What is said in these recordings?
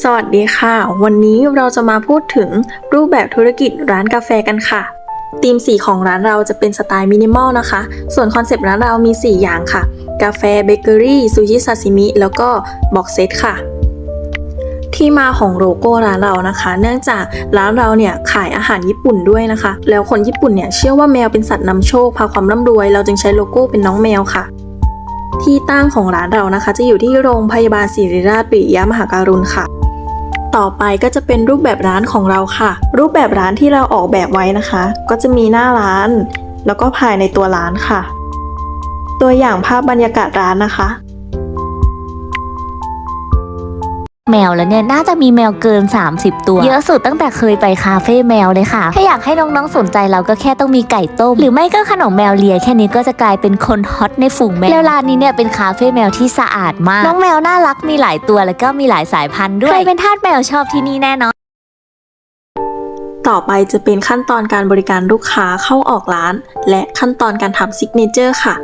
สวัสดีค่ะ วันนี้เราจะมาพูดถึงรูปแบบธุรกิจร้านกาแฟกันค่ะธีมสีของร้านเราจะเป็นสไตล์มินิมอลนะคะ ส่วนคอนเซปต์ร้านเรามี 4 อย่างค่ะ กาแฟเบเกอรี่ซูชิซาซิมิแล้วก็บ็อกเซตค่ะ ที่มาของโลโก้ร้านเรานะคะ เนื่องจากร้านเราเนี่ยขายอาหารญี่ปุ่นด้วยนะคะ แล้วคนญี่ปุ่นเนี่ยเชื่อว่าแมวเป็นสัตว์นำโชคพาความร่ำรวย เราจึงใช้โลโก้เป็นน้องแมวค่ะที่ตั้งของร้านเรานะคะ จะอยู่ที่โรงพยาบาลศิริราชปิยมหาการุณค่ะ ต่อไปก็จะเป็นรูปแบบร้านของเราค่ะ รูปแบบร้านที่เราออกแบบไว้นะคะ ก็จะมีหน้าร้าน แล้วก็ภายในตัวร้านค่ะ ตัวอย่างภาพบรรยากาศร้านนะคะ แมวแล้วเนี่ยน่าจะมีแมวเกิน 30 ตัว เยอะสุดตั้งแต่เคยไปคาเฟ่แมวเลยค่ะ ถ้าอยากให้น้องๆสนใจเราก็แค่ต้องมีไก่ต้ม หรือไม่ก็ขนมแมวเลียแค่นี้ก็จะกลายเป็นคนฮอตในฝูงแมวแล้วร้านนี้เนี่ยเป็นคาเฟ่แมวที่สะอาดมาก น้องแมวน่ารักมีหลายตัวแล้วก็มีหลายสายพันธุ์ด้วยใครเป็นทาสแมวชอบที่นี่แน่นอนต่อไปจะเป็นขั้นตอนการบริการลูกค้าเข้าออกร้าน และขั้นตอนการทำซิกเนเจอร์ค่ะ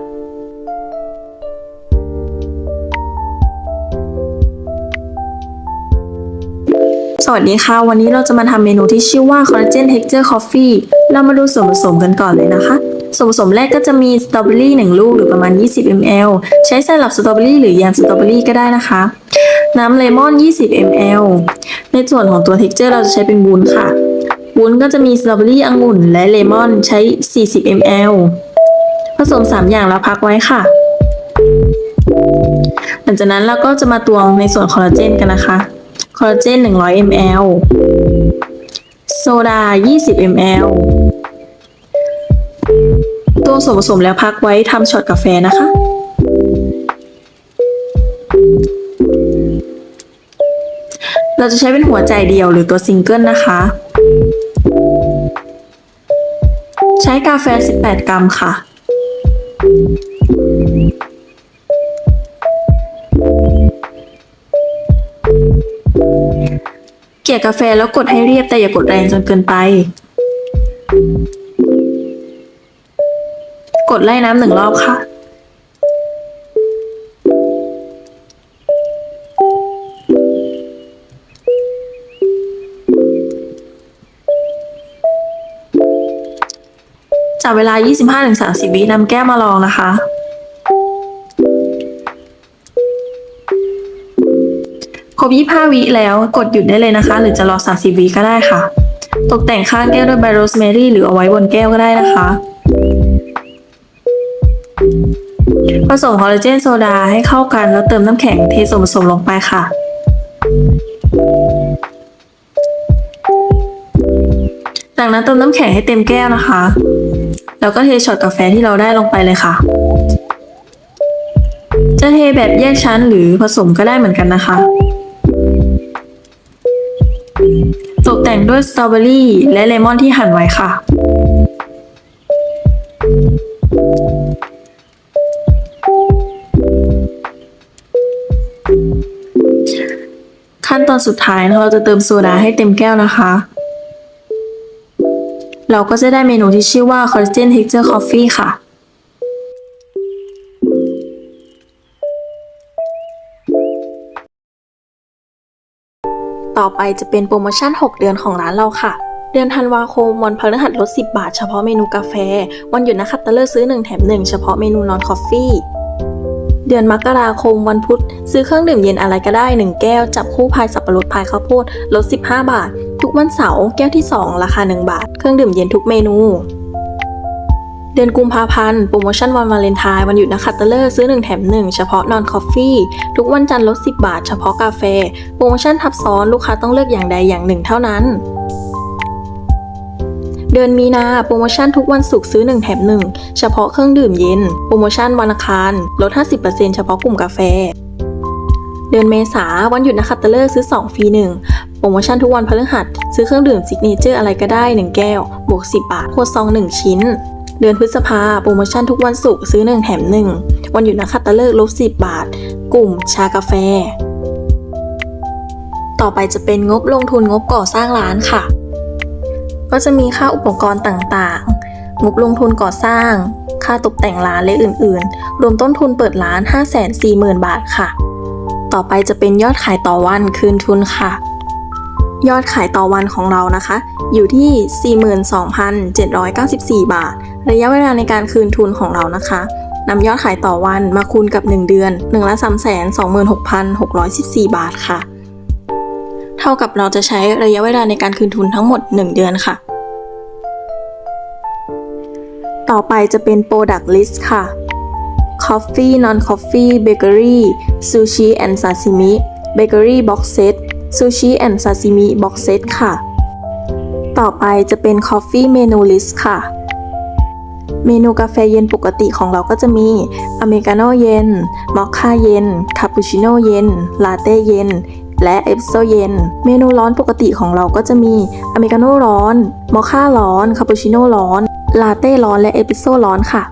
สวัสดีค่ะ วันนี้เราจะมาทำเมนูที่ชื่อว่า Collagen Texture Coffee เรามาดูส่วนผสมกันก่อนเลยนะคะ ส่วนผสมแรกก็จะมีสตรอเบอรี่1ลูกหรือประมาณ 20 ml ใช้ไซรัปสตรอเบอรี่หรือแยมสตรอเบอรี่ก็ได้นะคะ น้ำเลมอน 20 ml ในส่วนของตัว texture เราจะใช้เป็นวุ้นค่ะ วุ้นก็จะมีสตรอเบอรี่องุ่น และเลมอนใช้ 40 ml ผสม 3 อย่างแล้วพักไว้ค่ะ หลังจากนั้นเราก็จะมาตวงในส่วนคอลลาเจนกันนะคะ คอลลาเจน 100 ml โซดา 20 ml ตัวส่วนผสมแล้วพักไว้ทำช็อตกาแฟนะคะ เราจะใช้เป็นหัวใจเดียวหรือตัวซิงเกิลนะคะ ใช้กาแฟ 18 กรัมค่ะ กาแฟแล้วกดให้เรียบแต่อย่ากดแรงจนเกินไป กดไล่น้ำหนึ่งรอบค่ะจับเวลา 25-30 วินำแก้วมาลองนะคะ ครบ 25 วิแล้วกดหยุดได้เลยนะคะ หรือจะรอ 30 วิก็ได้ค่ะ ตกแต่งข้างแก้วด้วยใบโรสแมรี่หรือเอาไว้บนแก้วก็ได้นะคะ ผสมคอลลาเจนโซดาให้เข้ากันแล้วเติมน้ำแข็งเทส่วนผสมลงไปค่ะจากนั้นเติมน้ำแข็งให้เต็มแก้วนะคะ แล้วก็เทช็อตกาแฟที่เราได้ลงไปเลยค่ะ จะเทแบบแยกชั้นหรือผสมก็ได้เหมือนกันนะคะ ตกแต่งด้วยสตรอเบอรี่และเลมอนที่หั่นไว้ค่ะ ขั้นตอนสุดท้ายนะคะเราจะเติมโซดาให้เต็มแก้วนะคะ เราก็จะได้เมนูที่ชื่อว่า Collagen Texture Coffee ค่ะ อไปจะเป็นโปรโมชั่น 6 เดือนของร้านเราค่ะ เดือนธันวาคมวันพฤหัสลด 10 บาทเฉพาะเมนูกาแฟ วันหยุดนักขัตฤกษ์ซื้อ 1 แถม 1 เฉพาะเมนูนอนคอฟฟี่เดือนมกราคมวันพุธ ซื้อเครื่องดื่มเย็นอะไรก็ได้ 1 แก้ว จับคู่พายสับปะรดพายข้าวโพดลด 15 บาท ทุกวันเสาร์แก้วที่ 2 ราคา 1 บาท เครื่องดื่มเย็นทุกเมนู เดือนกุมภาพันธ์โปรโมชั่นวันวาเลนไทน์วันหยุดนักขัตฤกษ์ซื้อ 1 แถม 1 เฉพาะนอนคอฟฟี่ ทุกวันจันทร์ลด 10 บาท เฉพาะกาแฟ โปรโมชั่นทับซ้อนลูกค้าต้องเลือกอย่างใดอย่างหนึ่งเท่านั้น เดือนมีนาโปรโมชั่นทุกวันศุกร์ซื้อ 1 แถม 1 เฉพาะเครื่องดื่มเย็น โปรโมชั่นวันอังคารลด 50%เฉพาะกลุ่มกาแฟ เดือนเมษาวันหยุดนักขัตฤกษ์ซื้อ 2 ฟรี 1 โปรโมชั่นทุกวันพฤหัส ซื้อเครื่องดื่มซิกเนเจอร์อะไรก็ได้ 1 แก้วบวก10 บาทโคตรซอง 1 ชิ้น เดือนพฤษภาโปรโมชั่นทุกวันศุกร์ซื้อ 1 แถม 1 วันหยุดนักขัตฤกษ์ลด10 บาท กลุ่มชากาแฟ ต่อไปจะเป็นงบลงทุนงบก่อสร้างร้านค่ะ ก็จะมีค่าอุปกรณ์ต่างๆ งบลงทุนก่อสร้าง ค่าตกแต่งร้านและอื่นๆ รวมต้นทุนเปิดร้าน 540,000 บาทค่ะ ต่อไปจะเป็นยอดขายต่อวันคืนทุนค่ะ ยอดขายต่อวันของเรานะคะ อยู่ที่ 42,794 บาท ระยะเวลาในการคืนทุนของเรานะคะนำยอดขายต่อวันมาคูณกับ 1 เดือน1ละ326,614 บาทค่ะ เท่ากับเราจะใช้ระยะเวลาในการคืนทุนทั้งหมด 1 เดือนค่ะ ต่อไปจะเป็น Product List ค่ะ Coffee Non Coffee Bakery Sushi and Sashimi Bakery Box Set Sushi and Sashimi Box Set ค่ะ ต่อไปจะเป็น Coffee Menu List ค่ะ เมนูกาแฟเย็นปกติของเราก็จะมีอเมริกาโน่เย็น มอคค่าเย็น คาปูชิโน่เย็น ลาเต้เย็น และเอสโซเย็น เมนูร้อนปกติของเราก็จะมีอเมริกาโน่ร้อน มอคค่าร้อน คาปูชิโน่ร้อน ลาเต้ร้อน และเอสเปรสโซ่ร้อนค่ะ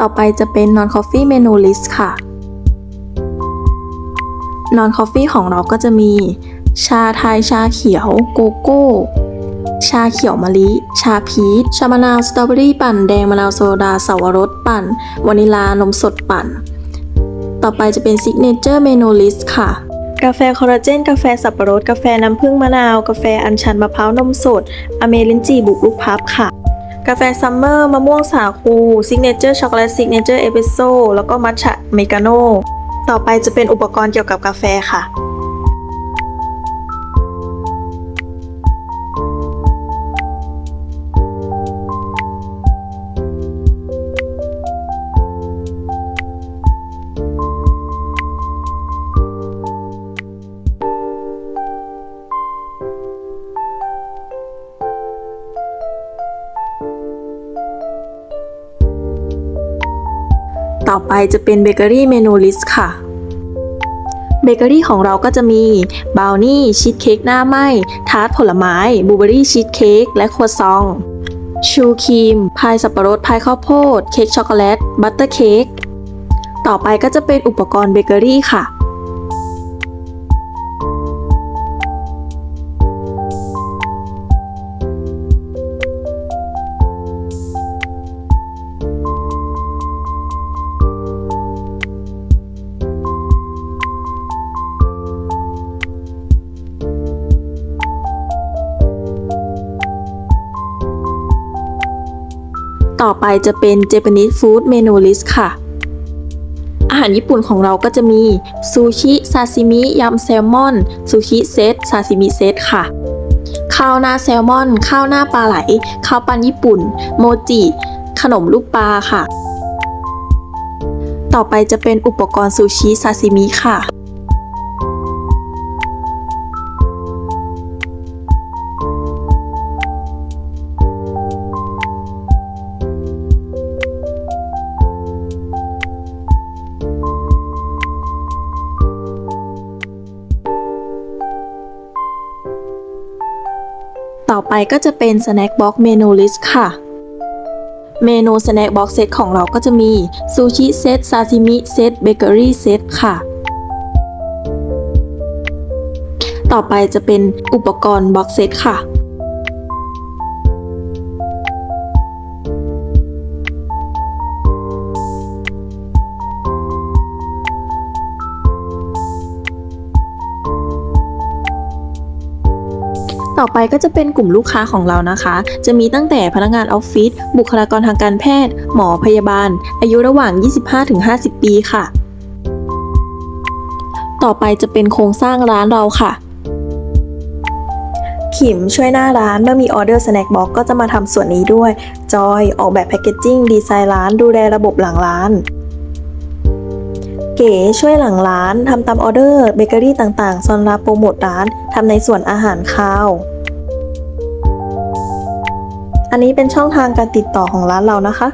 ต่อไปจะเป็น non coffee menu list ค่ะ non coffee ของเราก็จะมี ชาไทยชาเขียวโกโก้ ชาเขียวมะลิ ชาพีช ชามะนาวสตรอเบอรี่ปั่น แดงมะนาวโซดาสาวรสปั่น วานิลานมสดปั่น ต่อไปจะเป็น signature menu list ค่ะกาแฟคอลลาเจน กาแฟสับปะรด กาแฟน้ำผึ้งมะนาว กาแฟอัญชันมะพร้าวนมสด อเมรินจีบุกลูกพับค่ะ กาแฟซัมเมอร์มะม่วงสาคูซิกเนเจอร์ช็อกโกแลตซิกเนเจอร์เอสเปรสโซ่แล้วก็มัทฉะเมกาโน ต่อไปจะเป็นอุปกรณ์เกี่ยวกับกาแฟค่ะ ต่อไปจะเป็นเบเกอรี่เมนูลิสต์ค่ะเบเกอรี่ของเราก็จะมีบาวนี่ชีสเค้กหน้าไหม้ทาร์ตผลไม้บลูเบอรี่ชีสเค้กและครัวซอง ชูครีม พายสับปะรด พายข้าวโพด เค้กช็อกโกแลต บัตเตอร์เค้ก ต่อไปก็จะเป็นอุปกรณ์เบเกอรี่ค่ะ ต่อไปจะเป็น Japanese Food Menu List ค่ะ อาหารญี่ปุ่นของเราก็จะมีซูชิซาซิมิยำแซลมอนซูชิเซตซาซิมิเซตค่ะ ข้าวหน้าแซลมอน ข้าวหน้าปลาไหล ข้าวปั้นญี่ปุ่น โมจิ ขนมลูกปลาค่ะ ต่อไปจะเป็นอุปกรณ์ซูชิซาซิมิค่ะ ต่อไปก็จะเป็น Snack Box Menu List ค่ะ เมนู Snack Box Set ของเราก็จะมีซูชิเซตซาซิมิเซตเบเกอรี่เซตค่ะ ต่อไปจะเป็นอุปกรณ์ Box Set ค่ะ ต่อไปก็จะเป็นกลุ่มลูกค้าของเรานะคะ จะมีตั้งแต่พนักงานออฟฟิศบุคลากรทางการแพทย์ หมอพยาบาล อายุระหว่าง 25-50 ปีค่ะ ต่อไปจะเป็นโครงสร้างร้านเราค่ะขิมช่วยหน้าร้านเมื่อมีออเดอร์สแน็คบ็อกก็จะมาทำส่วนนี้ด้วย จอยออกแบบแพคเกจจิ้งดีไซน์ร้านดูแลระบบหลังร้าน เก๋ช่วยหลังร้านทำตามออเดอร์เบเกอรี่ต่างๆซอนรับโปรโมทร้านทำในส่วนอาหารคาว อันนี้เป็นช่องทางการติดต่อของร้านเรานะคะ